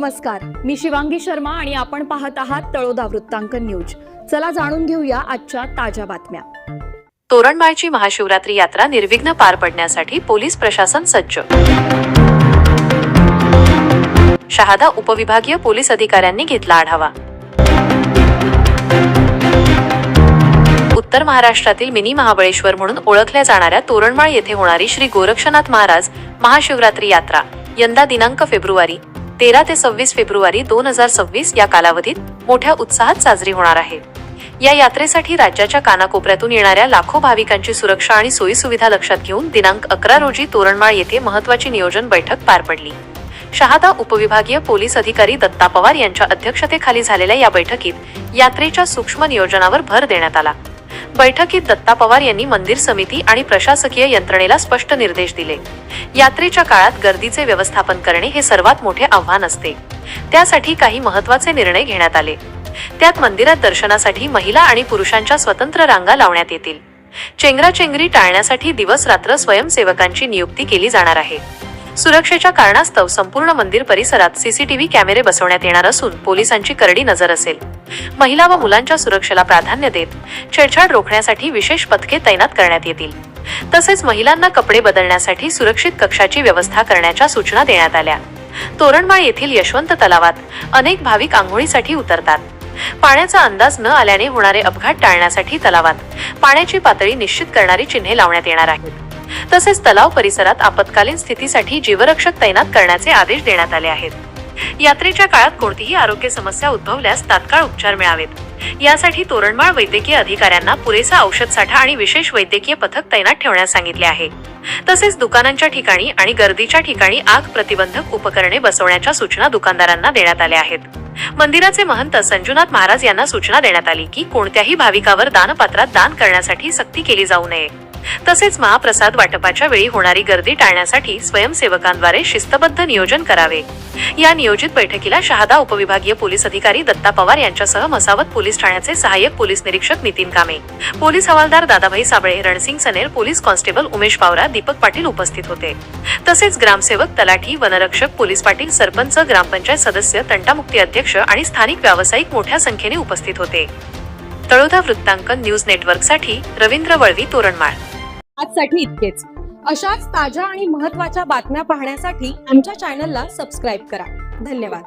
नमस्कार. मी शिवांगी शर्मा आणि आपण पाहत आहात तळोदा वृत्तांकन न्यूज. चला जाणून घेऊया आजच्या ताज्या बातम्या. तोरणमाळची महाशिवरात्री यात्रा निर्विघ्न पार पडण्यासाठी पोलीस प्रशासन सज्ज. शहादा उपविभागीय पोलीस अधिकाऱ्यांनी घेतला आढावा. उत्तर महाराष्ट्रातील मिनी महाबळेश्वर म्हणून ओळखल्या जाणाऱ्या तोरणमाळ येथे होणारी श्री गोरक्षनाथ महाराज महाशिवरात्री यात्रा यंदा दिनांक फेब्रुवारी तेरा ते सव्वीस फेब्रुवारी दोन हजार सव्वीस या कालावधीत मोठ्या उत्साहात साजरी होणार आहे. या यात्रेसाठी राज्याच्या कानाकोपऱ्यातून येणाऱ्या लाखो भाविकांची सुरक्षा आणि सोयीसुविधा लक्षात घेऊन दिनांक अकरा रोजी तोरणमाळ येथे महत्वाची नियोजन बैठक पार पडली. शहादा उपविभागीय पोलीस अधिकारी दत्ता पवार यांच्या अध्यक्षतेखाली झालेल्या या बैठकीत यात्रेच्या सूक्ष्म नियोजनावर भर देण्यात आला. बैठकीत दत्ता पवार यांनी मंदिर समिती आणि प्रशासकीय यंत्रणेला स्पष्ट निर्देश दिले. यात्रेच्या काळात गर्दीचे व्यवस्थापन करणे हे सर्वात मोठे आव्हान असते. त्यासाठी काही महत्त्वाचे निर्णय घेण्यात आले. त्यात मंदिरात दर्शनासाठी महिला आणि पुरुषांच्या स्वतंत्र रांगा लावण्यात येतील. चेंगराचेंगरी टाळण्यासाठी दिवस रात्र स्वयंसेवकांची नियुक्ती केली जाणार आहे. सुरक्षेच्या कारणास्तव संपूर्ण मंदिर परिसरात सीसीटीव्ही कॅमेरे बसवण्यात येणार असून पोलिसांची करडी नजर असेल. महिला व मुलांच्या सुरक्षेला प्राधान्य देत छेडछाड रोखण्यासाठी विशेष पथके तैनात करण्यात येतील. तसेच महिलांना कपडे बदलण्यासाठी सुरक्षित कक्षाची व्यवस्था करण्याच्या सूचना देण्यात आल्या. तोरणमाळ येथील यशवंत तलावात अनेक भाविक आंघोळीसाठी उतरतात. पाण्याचा अंदाज न आल्याने होणारे अपघात टाळण्यासाठी तलावात पाण्याची पातळी निश्चित करणारी चिन्हे लावण्यात येणार आहेत. तसेच तलाव परिसरात आपत्कालीन स्थितीसाठी जीवरक्षक तैनात करण्याचे आदेश देण्यात आले आहेत. यात्रेच्या काळात कोणतीही आरोग्य समस्या उद्भवल्यास तात्काळ उपचार मिळावेत. यासाठी तोरणमाळ वैद्यकीय अधिकाऱ्यांना पुरेसा औषध साठा आणि विशेष वैद्यकीय पथक तैनात ठेवण्यास सांगितले आहे. तसेच दुकानांच्या ठिकाणी आणि गर्दीच्या ठिकाणी आग प्रतिबंधक उपकरणे बसवण्याच्या सूचना दुकानदारांना देण्यात आल्या आहेत. मंदिराचे महंत संजुनाथ महाराज यांना सूचना देण्यात आली की कोणत्याही भाविकावर दानपात्रात दान करण्यासाठी सक्ती केली जाऊ नये. तसेच महाप्रसाद वाटपाच्या वेळी होणारी गर्दी टाळण्यासाठी स्वयंसेवकांद्वारे शिस्तबद्ध नियोजन करावे. या नियोजित बैठकीला शहादा उपविभागीय पोलीस अधिकारी दत्ता पवार यांच्यासह मसावत पोलीस ठाण्याचे सहाय्यक पोलीस निरीक्षक नितीन कामे. पोलीस हवालदार दादाभाई साबळे रणसिंग सनेर पोलीस कॉन्स्टेबल उमेश पावरा दीपक पाटील उपस्थित होते. तसेच ग्रामसेवक तलाठी वनरक्षक पोलीस पाटील सरपंच ग्रामपंचायत सदस्य तंटामुक्ती अध्यक्ष आणि स्थानिक व्यावसायिक मोठ्या संख्येने उपस्थित होते. तळोदा वृत्तांकन न्यूज नेटवर्कसाठी रवींद्र वळवी तोरणमाळ. आजसाठी इतकेच. अशाच ताज्या आणि महत्त्वाच्या बातम्या पाहण्यासाठी आमच्या चॅनलला सबस्क्राईब करा. धन्यवाद.